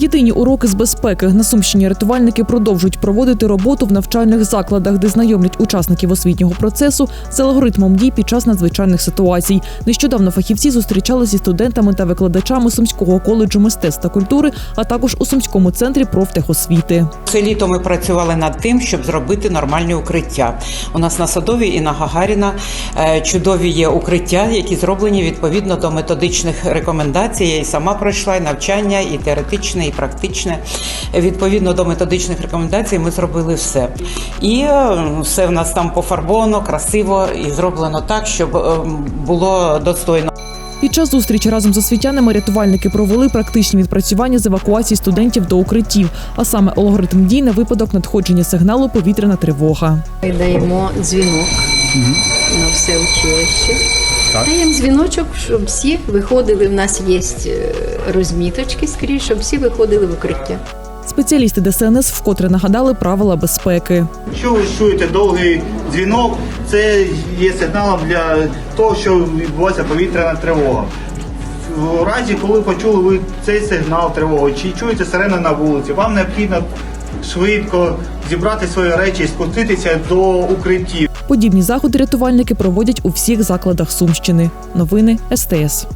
Єдині уроки з безпеки на Сумщині рятувальники продовжують проводити роботу в навчальних закладах, де знайомлять учасників освітнього процесу з алгоритмом дій під час надзвичайних ситуацій. Нещодавно фахівці зустрічалися зі студентами та викладачами Сумського коледжу мистецтв та культури, а також у Сумському центрі профтехосвіти. Це літо ми працювали над тим, щоб зробити нормальні укриття. У нас на Садовій і на Гагаріна е, чудові є укриття, які зроблені відповідно до методичних рекомендацій. Я і сама пройшла і навчання, і теоретичне, і практичне. Відповідно до методичних рекомендацій, ми зробили все. І е, все в нас там пофарбовано, красиво і зроблено так, щоб е, було достойно. Під час зустрічі разом з освітянами рятувальники провели практичні відпрацювання з евакуації студентів до укриттів, а саме алгоритм дій на випадок надходження сигналу повітряна тривога. Ми даємо дзвінок на все училище. Даємо дзвіночок, щоб всі виходили. В нас є е, розміточки скрізь, щоб всі виходили в укриття. Спеціалісти ДСНС вкотре нагадали правила безпеки. Якщо ви чуєте довгий дзвінок, це є сигналом для того, що відбувається повітряна тривога. В разі, коли почули ви цей сигнал тривоги, чи чуєте сирени на вулиці, вам необхідно швидко зібрати свої речі і спуститися до укриттів. Подібні заходи рятувальники проводять у всіх закладах Сумщини. Новини СТС.